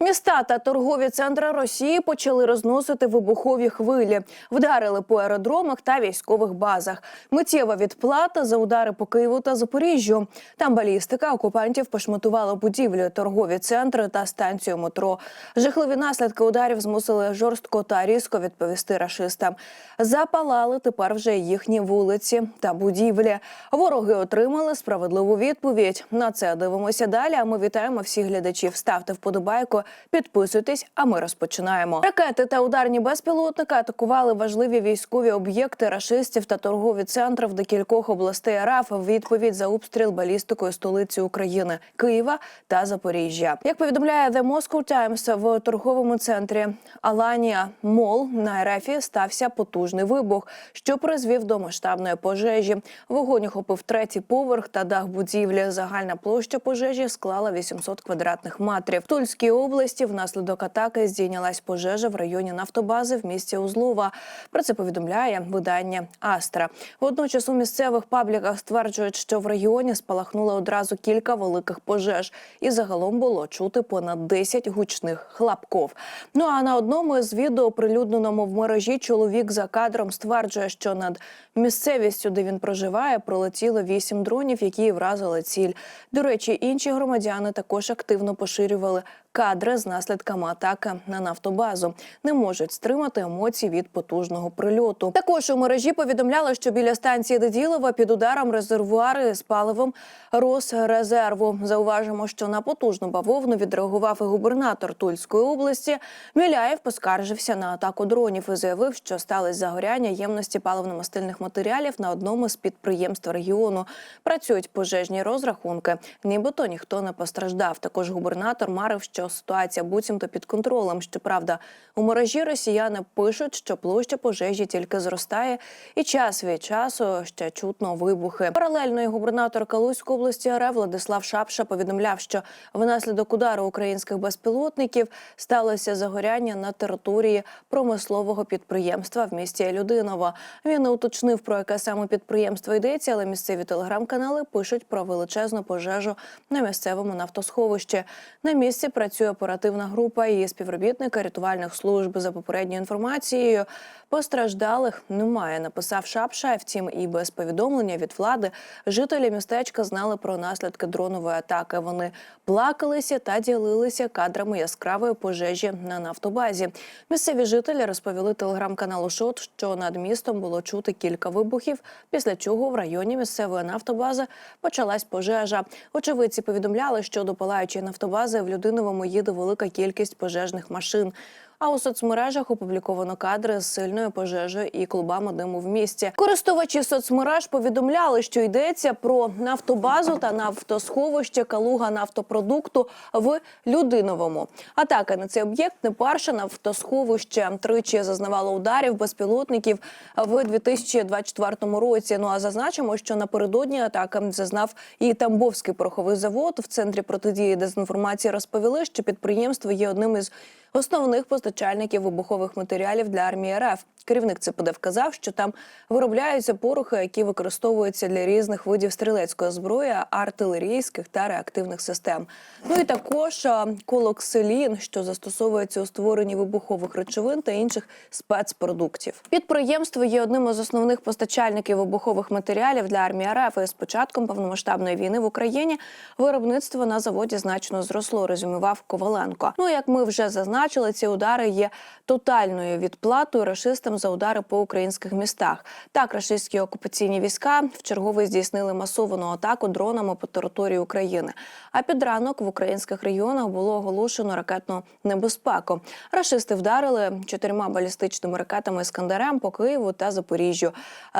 Міста та торгові центри Росії почали розносити вибухові хвилі, вдарили по аеродромах та військових базах. Миттєва відплата за удари по Києву та Запоріжжю. Там балістика окупантів пошматувала будівлі, торгові центри та станцію метро. Жахливі наслідки ударів змусили жорстко та різко відповісти рашистам. Запалали тепер вже їхні вулиці та будівлі. Вороги отримали справедливу відповідь. На це дивимося далі. А ми вітаємо всіх глядачів. Ставте вподобайку, підписуйтесь. А ми розпочинаємо. Ракети та ударні безпілотники атакували важливі військові об'єкти рашистів та торгові центри в декількох областей РАФ в відповідь за обстріл балістикою столиці України Києва та Запоріжжя. Як повідомляє The Moscow Times, в торговому центрі Аланія Мол на РФі стався потужний вибух, що призвів до масштабної пожежі. Вогонь охопив третій поверх та дах будівлі. Загальна площа пожежі склала 800 квадратних метрів. Тульській області внаслідок атаки здійнялась пожежа в районі нафтобази в місті Узлова. Про це повідомляє видання Астра. Водночас у місцевих пабліках стверджують, що в районі спалахнуло одразу кілька великих пожеж, і загалом було чути понад 10 гучних хлопків. Ну а на одному із відео, оприлюдненому в мережі, чоловік за кадром стверджує, що над місцевістю, де він проживає, пролетіло вісім дронів, які вразили ціль. До речі, інші громадяни також активно поширювали кадри з наслідками атаки на нафтобазу. Не можуть стримати емоцій від потужного прильоту. Також у мережі повідомляли, що біля станції Деділова під ударом резервуари з паливом Росрезерву. Зауважимо, що на потужну бавовну відреагував і губернатор Тульської області. Міляєв поскаржився на атаку дронів і заявив, що сталося загоряння ємності паливно-мастильних матеріалів на одному з підприємств регіону. Працюють пожежні розрахунки. Нібито ніхто не постраждав. Також губернатор марив, що ситуація буцімто під контролем. Щоправда, у мережі росіяни пишуть, що площа пожежі тільки зростає, і час від часу ще чутно вибухи. Паралельно і губернатор Калузької області РФ Владислав Шапша повідомляв, що внаслідок удару українських безпілотників сталося загоряння на території промислового підприємства в місті Людиново. Він не уточнив про яке саме підприємство йдеться, але місцеві телеграм-канали пишуть про величезну пожежу на місцевому нафтосховищі. На місці працює оперативна група і співробітники рятувальних служб. За попередньою інформацією, постраждалих немає. Написав Шапша. Втім, і без повідомлення від влади жителі містечка знали про наслідки дронової атаки. Вони плакалися та ділилися кадрами яскравої пожежі на нафтобазі. Місцеві жителі розповіли телеграм-каналу Шот, що над містом було чути кілька вибухів, після чого в районі місцевої нафтобази почалась пожежа. Очевидці повідомляли, що до палаючої нафтобази в Людиновому їде велика кількість пожежних машин. А у соцмережах опубліковано кадри з сильною пожежею і клубами диму в місті. Користувачі соцмереж повідомляли, що йдеться про нафтобазу та нафтосховище Калуга нафтопродукту в Людиновому. Атака на цей об'єкт не перша нафтосховище тричі зазнавало ударів безпілотників в 2024 році. Ну а зазначимо, що напередодні атаки зазнав і Тамбовський пороховий завод в центрі протидії дезінформації. Розповіли, що підприємство є одним із основних постачальників вибухових матеріалів для армії РФ. Керівник ЦПД вказав, що там виробляються порохи, які використовуються для різних видів стрілецької зброї, артилерійських та реактивних систем. Ну і також а, колокселін, що застосовується у створенні вибухових речовин та інших спецпродуктів. Підприємство є одним із основних постачальників вибухових матеріалів для армії РФ. І з початком повномасштабної війни в Україні виробництво на заводі значно зросло. Резюмував Коваленко. Ну як ми вже зазначили, ці удари є тотальною відплатою рашистам за удари по українських містах. Так, рашистські окупаційні війська в черговий здійснили масовану атаку дронами по території України. А під ранок в українських регіонах було оголошено ракетну небезпеку. Рашисти вдарили чотирма балістичними ракетами Іскандерем по Києву та Запоріжжю.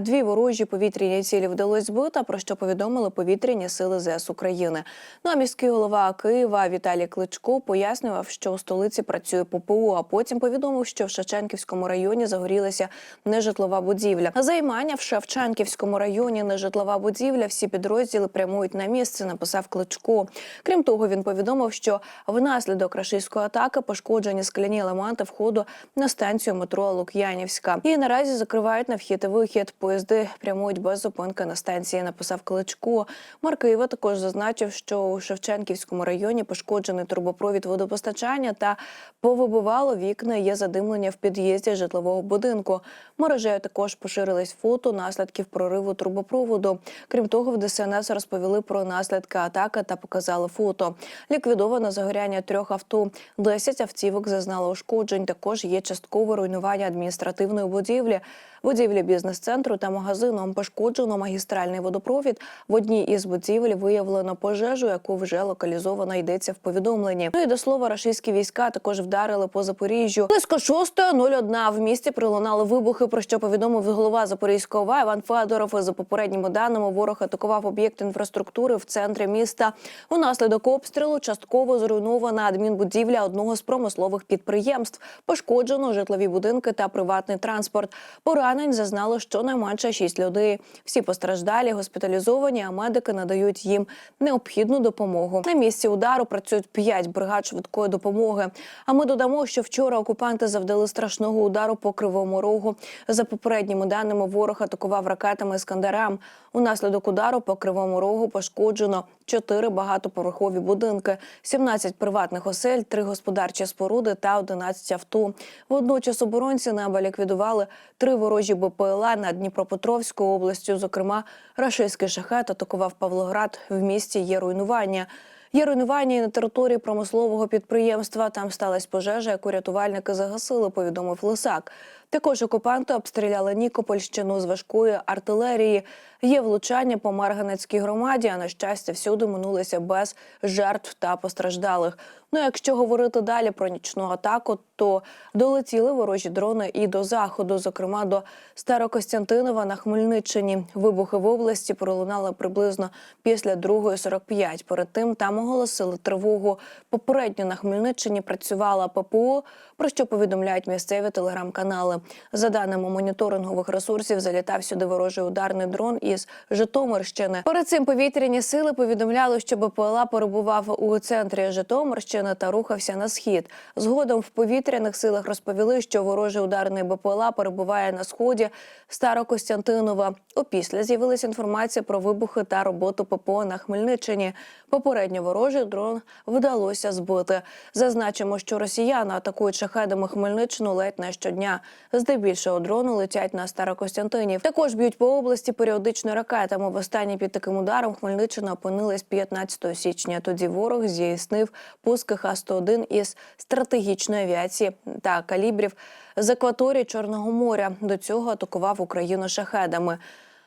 Дві ворожі повітряні цілі вдалося збити, про що повідомили повітряні сили ЗС України. Ну а міський голова Києва Віталій Кличко пояснював, що у столиці працює працює ППО. А потім повідомив, що в Шевченківському районі загорілася нежитлова будівля. Займання в Шевченківському районі нежитлова будівля. Всі підрозділи прямують на місце. Написав Кличко. Крім того, він повідомив, що внаслідок рашистської атаки пошкоджені скляні елементи входу на станцію метро Лук'янівська. І наразі закривають на вхід і вихід. Поїзди прямують без зупинки на станції. Написав Кличко. Марк також зазначив, що у Шевченківському районі пошкоджений трубопровід водопостачання та повибивало вікна. Є задимлення в під'їзді житлового будинку. Мережею також поширились фото наслідків прориву трубопроводу. Крім того, в ДСНС розповіли про наслідки атаки та показали фото. Ліквідовано загоряння трьох авто. 10 автівок зазнало ушкоджень. Також є часткове руйнування адміністративної будівлі. Будівлі бізнес-центру та магазину пошкоджено магістральний водопровід. В одній із будівель виявлено пожежу, яку вже локалізовано йдеться в повідомленні. Ну і до слова, рашистські війська також вдарили по Запоріжжю. Близько 6.01 в місті пролунали вибухи. Про що повідомив голова Запорізького ОВА Іван Федоров. За попередніми даними, ворог атакував об'єкт інфраструктури в центрі міста. Унаслідок обстрілу частково зруйнована адмінбудівля одного з промислових підприємств. Пошкоджено житлові будинки та приватний транспорт. Поранень зазнало щонайменше шість людей. Всі постраждалі госпіталізовані, а медики надають їм необхідну допомогу. На місці удару працюють п'ять бригад швидкої допомоги. А ми додамо, що вчора окупанти завдали страшного удару по кривому рогу. За попередніми даними, ворог атакував ракетами «Іскандерам». Унаслідок удару по кривому рогу пошкоджено чотири багатоповерхові будинки, 17 приватних осель, три господарчі споруди та 11 авто. Водночас оборонці неба ліквідували три ворожі БПЛА над Дніпропетровською областю. Зокрема, рашистський шахет атакував Павлоград. В місті є руйнування. Є руйнування і на території промислового підприємства. Там сталася пожежа, яку рятувальники загасили. Повідомив Лисак. Також окупанти обстріляли Нікопольщину з важкої артилерії. Є влучання по Марганецькій громаді. А на щастя, всюди минулися без жертв та постраждалих. Ну, якщо говорити далі про нічну атаку, то долетіли ворожі дрони і до заходу, зокрема до Старокостянтинова на Хмельниччині. Вибухи в області пролунали приблизно після 2.45. Перед тим там оголосили тривогу. Попередньо на Хмельниччині працювала ППО, про що повідомляють місцеві телеграм-канали. За даними моніторингових ресурсів, залітав сюди ворожий ударний дрон із Житомирщини. Перед цим повітряні сили повідомляли, що БПЛА перебував у центрі Житомирщини та рухався на схід. Згодом в повітряних силах розповіли, що ворожий ударний БПЛА перебуває на сході Старокостянтинова. Опісля з'явилася інформація про вибухи та роботу ППО на Хмельниччині. Попередньо ворожий дрон вдалося збити. Зазначимо, що росіяни атакують шахедами Хмельниччину ледь не щодня. Здебільшого дрони летять на Старокостянтинів. Також б'ють по області періодично ракетами. Востаннє під таким ударом Хмельниччина опинилась 15 січня. Тоді ворог здійснив пуски Х-101 із стратегічної авіації та калібрів з акваторії Чорного моря. До цього атакував Україну шахедами.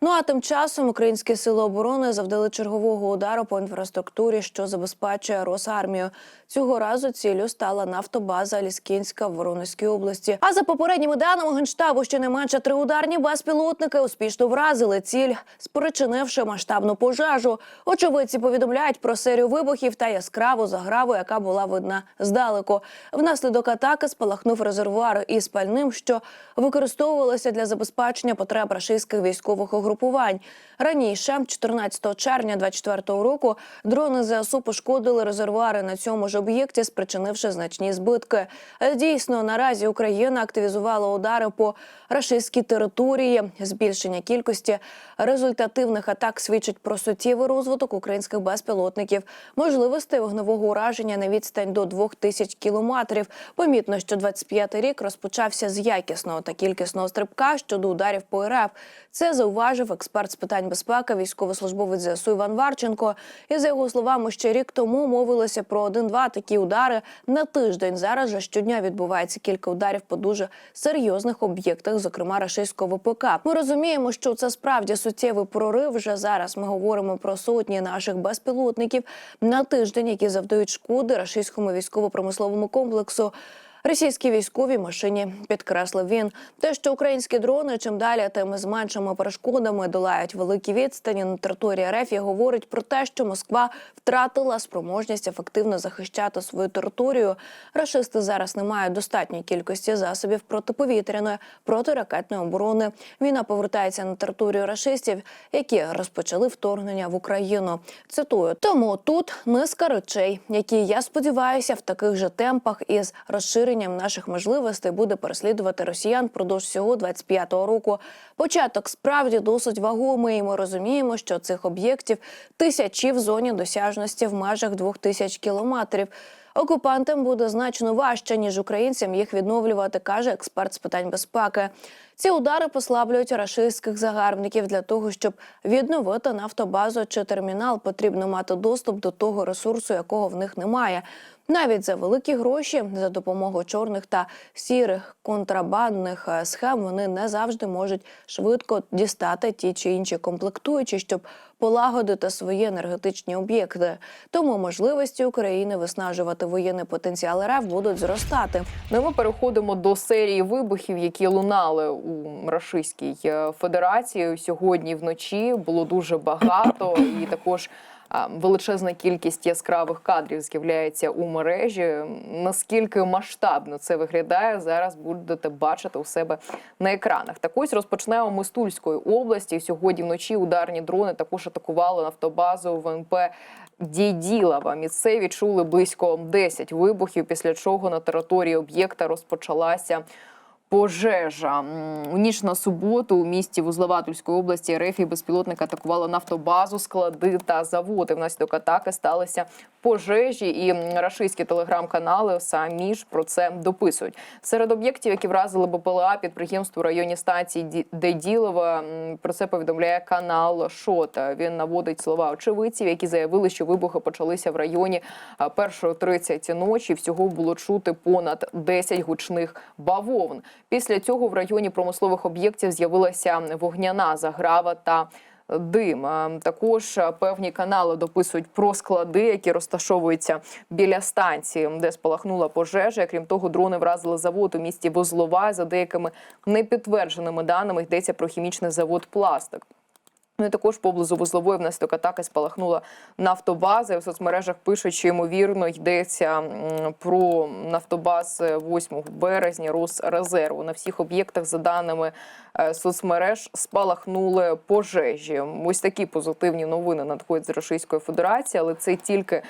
Ну а тим часом українські сили оборони завдали чергового удару по інфраструктурі, що забезпечує Росармію. Цього разу ціллю стала нафтобаза Ліскінська в Воронезькій області. А за попередніми даними генштабу, щонайменше три ударні безпілотники успішно вразили ціль, спричинивши масштабну пожежу. Очевидці повідомляють про серію вибухів та яскраву заграву, яка була видна здалеку. Внаслідок атаки спалахнув резервуар із пальним, що використовувалося для забезпечення потреб рашистських військових угрупувань. Раніше, 14 червня 24 року, дрони ЗСУ пошкодили резервуари на цьому ж об'єкті, спричинивши значні збитки. Дійсно, наразі Україна активізувала удари по рашистській території. Збільшення кількості результативних атак свідчить про суттєвий розвиток українських безпілотників, можливостей вогневого ураження на відстань до 2000 кілометрів. Помітно, що 25-й рік розпочався з якісного та кількісного стрибка щодо ударів по РФ. Це зауважив експерт з питань безпеки, військовослужбовець ЗСУ Іван Варченко. І за його словами, ще рік тому мовилося про один-два такі удари на тиждень. Зараз же щодня відбувається кілька ударів по дуже серйозних об'єктах, зокрема рашистського ВПК. Ми розуміємо, що це справді суттєвий прорив. Вже зараз ми говоримо про сотні наших безпілотників на тиждень, які завдають шкоди рашистському військово-промисловому комплексу. Російські військові машині підкреслив він. Те, що українські дрони чим далі, тим з меншими перешкодами долають великі відстані на території РФ, і говорить про те, що Москва втратила спроможність ефективно захищати свою територію. Рашисти зараз не мають достатньої кількості засобів протиповітряної протиракетної оборони. Війна повертається на територію рашистів, які розпочали вторгнення в Україну. Цитую, тому тут низка речей, які я сподіваюся, в таких же темпах із розширенням наших можливостей буде переслідувати росіян впродовж всього 25-го року. Початок справді досить вагомий. і Ми розуміємо, що цих об'єктів тисячі в зоні досяжності в межах двох тисяч кілометрів. Окупантам буде значно важче ніж українцям їх відновлювати, каже експерт з питань безпеки. Ці удари послаблюють рашистських загарбників для того, щоб відновити нафтобазу чи термінал. Потрібно мати доступ до того ресурсу, якого в них немає. Навіть за великі гроші за допомогою чорних та сірих контрабандних е, схем вони не завжди можуть швидко дістати ті чи інші комплектуючі, щоб полагодити свої енергетичні об'єкти. Тому можливості України виснажувати воєнний потенціал РФ будуть зростати. Ну, ми переходимо до серії вибухів, які лунали у Російській е, Федерації сьогодні вночі. Було дуже багато, і також величезна кількість яскравих кадрів з'являється у мережі. Наскільки масштабно це виглядає, зараз будете бачити у себе на екранах. Так ось розпочнемо ми з Тульської області. Сьогодні вночі ударні дрони також атакували нафтобазу ВНП. Діділова місцеві чули близько 10 вибухів, після чого на території об'єкта розпочалася пожежа. У ніч на суботу у місті Вузлова Тульської області РФ і безпілотник атакували нафтобазу, склади та заводи. Внаслідок атаки сталися пожежі, і рашистські телеграм-канали самі ж про це дописують. Серед об'єктів, які вразили БПЛА, підприємство в районі станції Ді- Деділова. Про це повідомляє канал Шота. Він наводить слова очевидців, які заявили, що вибухи почалися в районі а, 1.30 ночі. Всього було чути понад 10 гучних бавовн. Після цього в районі промислових об'єктів з'явилася вогняна заграва та дим. Також певні канали дописують про склади, які розташовуються біля станції, де спалахнула пожежа. Крім того, дрони вразили завод у місті Возлова. За деякими непідтвердженими даними йдеться про хімічний завод Пластик. Ну і також поблизу вузлової внаслідок атаки спалахнула нафтобаза. В соцмережах пишуть, що ймовірно йдеться про нафтобаз 8 березня Росрезерву. На всіх об'єктах, за даними е, соцмереж, спалахнули пожежі. Ось такі позитивні новини надходять з Російської Федерації, але це тільки.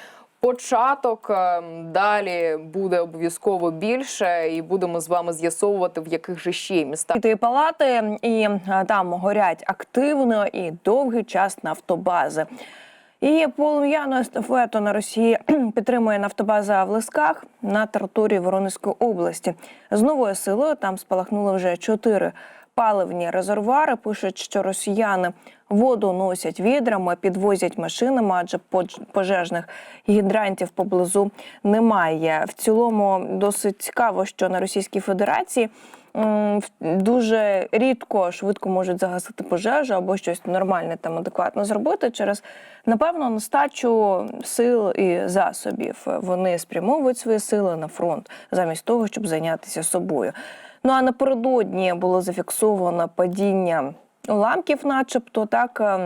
Початок Е, далі буде обов'язково більше, і будемо з вами з'ясовувати, в яких же ще містах Тої палати, і е, там горять активно і довгий час нафтобази. І полум'яну естафету на Росії підтримує нафтобаза в Лисках на території Воронезької області. З новою силою там спалахнули вже чотири паливні резервуари. Пишуть, що росіяни воду носять відрами, підвозять машинами, адже пожежних гідрантів поблизу немає. В цілому досить цікаво, що на Російській Федерації дуже рідко швидко можуть загасити пожежу або щось нормальне там адекватно зробити через напевно нестачу сил і засобів. Вони спрямовують свої сили на фронт замість того, щоб зайнятися собою. Ну а напередодні було зафіксовано падіння уламків, начебто так.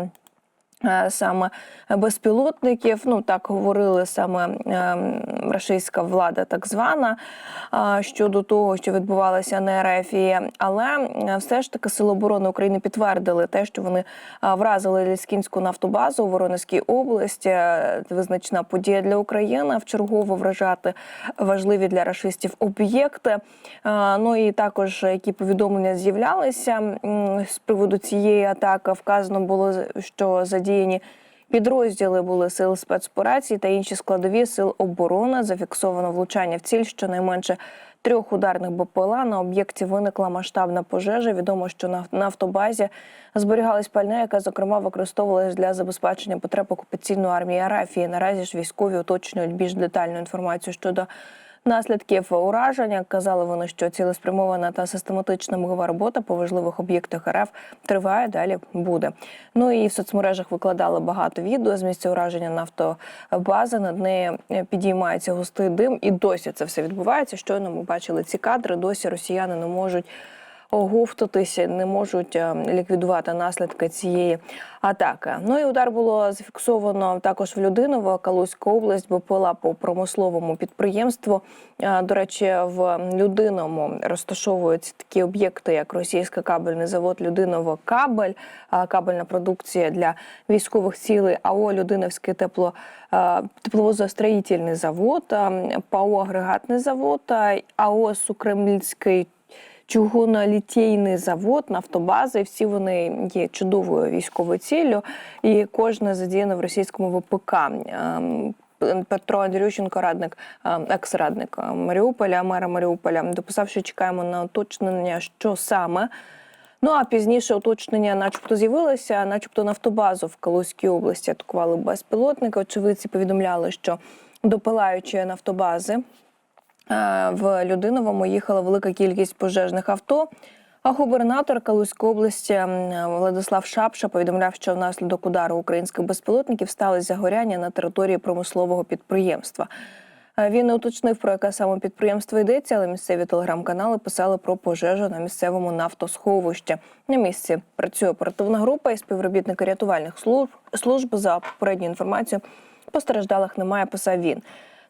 Е, Саме безпілотників, ну так говорили саме ем, рашистська влада, так звана, щодо того, що відбувалося на РФ. Але е, все ж таки Сили оборони України підтвердили те, що вони вразили Ліскінську нафтобазу у Воронезькій області. Е, Визначна подія для України вчергово вражати важливі для рашистів об'єкти. Е, Ну і також які повідомлення з'являлися з приводу цієї атаки. Вказано було що задіяні. Підрозділи були сил спецоперацій та інші складові сил оборони. Зафіксовано влучання в ціль щонайменше трьох ударних БПЛА. На об'єкті виникла масштабна пожежа. Відомо, що на автобазі зберігалась пальне, яка зокрема використовувалась для забезпечення потреб окупаційної армії Арафії. Наразі ж військові уточнюють більш детальну інформацію щодо наслідків ураження. Казали вони, що цілеспрямована та систематична мигова робота по важливих об'єктах РФ триває. Далі буде. Ну і в соцмережах викладали багато відео з місця ураження нафтобази. Над нею е, підіймається густий дим, і досі це все відбувається. Щойно ми бачили ці кадри. Досі росіяни не можуть оговтатися, не можуть е, ліквідувати наслідки цієї атаки. Ну і удар було зафіксовано також в Людиново, Калузька область, БПЛА по промисловому підприємству. Е, До речі, в Людиному розташовуються такі об'єкти, як російський кабельний завод Людиново Кабель, е, кабельна продукція для військових цілей, АО Людиновський тепло. Тепловозостроїтельний завод, ПАО агрегатний завод, АО Сукремльський чугунолітейний завод, нафтобази. Всі вони є чудовою військовою ціллю, і кожна задіяна в російському ВПК. Ем, Петро Андрющенко, радник, ем, екс-радник ем, Маріуполя, мера Маріуполя, дописав, що чекаємо на уточнення, що саме. Ну а пізніше уточнення, начебто, з'явилося, начебто нафтобазу в Калузькій області атакували безпілотники. Очевидці повідомляли, що до палаючої нафтобази в Людиновому їхала велика кількість пожежних авто. А губернатор Калузької області Владислав Шапша повідомляв, що внаслідок удару українських безпілотників сталося загоряння на території промислового підприємства. Е, Він не уточнив про яке саме підприємство йдеться, але місцеві телеграм-канали писали про пожежу на місцевому нафтосховищі. На місці працює оперативна група і співробітники рятувальних служб. Служб за попередньою інформацією постраждалих немає. Писав він.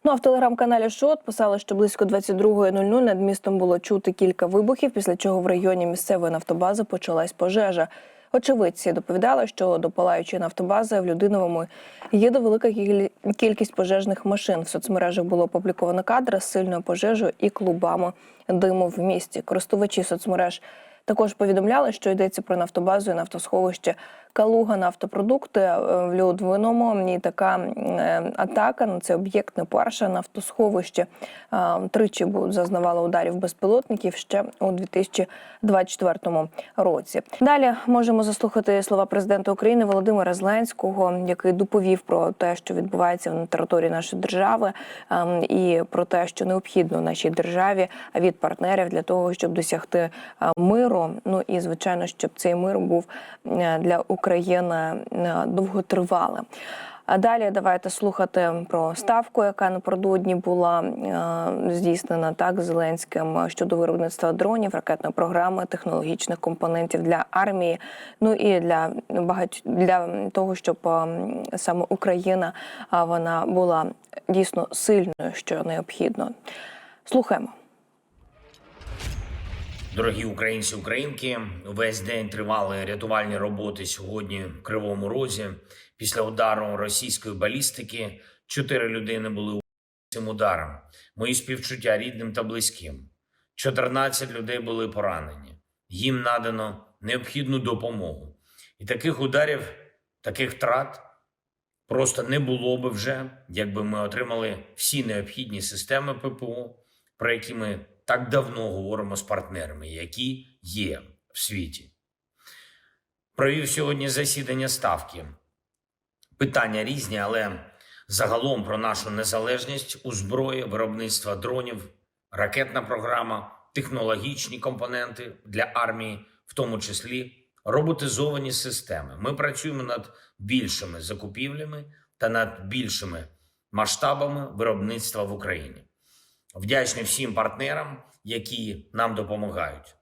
Ну а в телеграм-каналі Шот писали, що близько 22.00 над містом було чути кілька вибухів, після чого в районі місцевої нафтобази почалась пожежа. Очевидці доповідали, що до палаючої нафтобази в Людиновому їде велика кількість пожежних машин. В соцмережах було опубліковано кадри з сильною пожежею і клубами диму в місті. Користувачі соцмереж також повідомляли, що йдеться про нафтобазу і нафтосховище Калуга нафтопродукти Е, в Людвиному. І така е, атака на цей об'єкт не перша нафтосховище. Тричі зазнавало ударів безпілотників ще у 2024 році. Далі можемо заслухати слова президента України Володимира Зеленського, який доповів про те, що відбувається на території нашої держави, ем, і про те, що необхідно нашій державі від партнерів для того, щоб досягти е, миру. Ну і звичайно, щоб цей мир був для України е, довготривалим. А далі давайте слухати про ставку, яка напередодні була е, здійснена так Зеленським щодо виробництва дронів, ракетної програми, технологічних компонентів для армії. Ну і для багать для того, щоб е, саме Україна вона була дійсно сильною, що необхідно. Слухаємо. Дорогі українці, українки, весь день тривали рятувальні роботи сьогодні в Кривому Розі. Після удару російської балістики чотири людини були цим ударом. Мої співчуття рідним та близьким. 14 людей були поранені. Їм надано необхідну допомогу. І таких ударів, таких втрат просто не було би вже, якби ми отримали всі необхідні системи ППО, про які ми так давно говоримо з партнерами, які є в світі. Провів сьогодні засідання ставки. Питання різні, але загалом про нашу незалежність у зброї, виробництва дронів, ракетна програма, технологічні компоненти для армії, в тому числі роботизовані системи. Ми працюємо над більшими закупівлями та над більшими масштабами виробництва в Україні. Вдячний всім партнерам, які нам допомагають.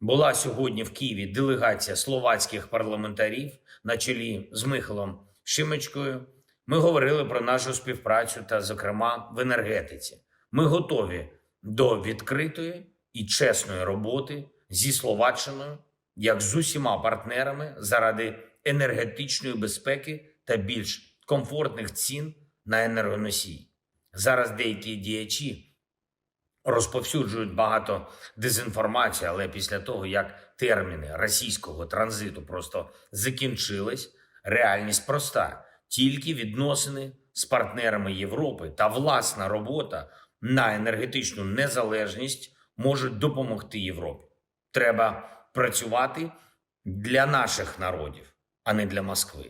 Була сьогодні в Києві делегація словацьких парламентарів на чолі з Михайлом Шимечкою. Ми говорили про нашу співпрацю та, зокрема, в енергетиці. Ми готові до відкритої і чесної роботи зі Словаччиною, як з усіма партнерами заради енергетичної безпеки та більш комфортних цін на енергоносії. Зараз деякі діячі розповсюджують багато дезінформації, але після того, як терміни російського транзиту просто закінчились, реальність проста: тільки відносини з партнерами Європи та власна робота на енергетичну незалежність можуть допомогти Європі. Треба працювати для наших народів, а не для Москви.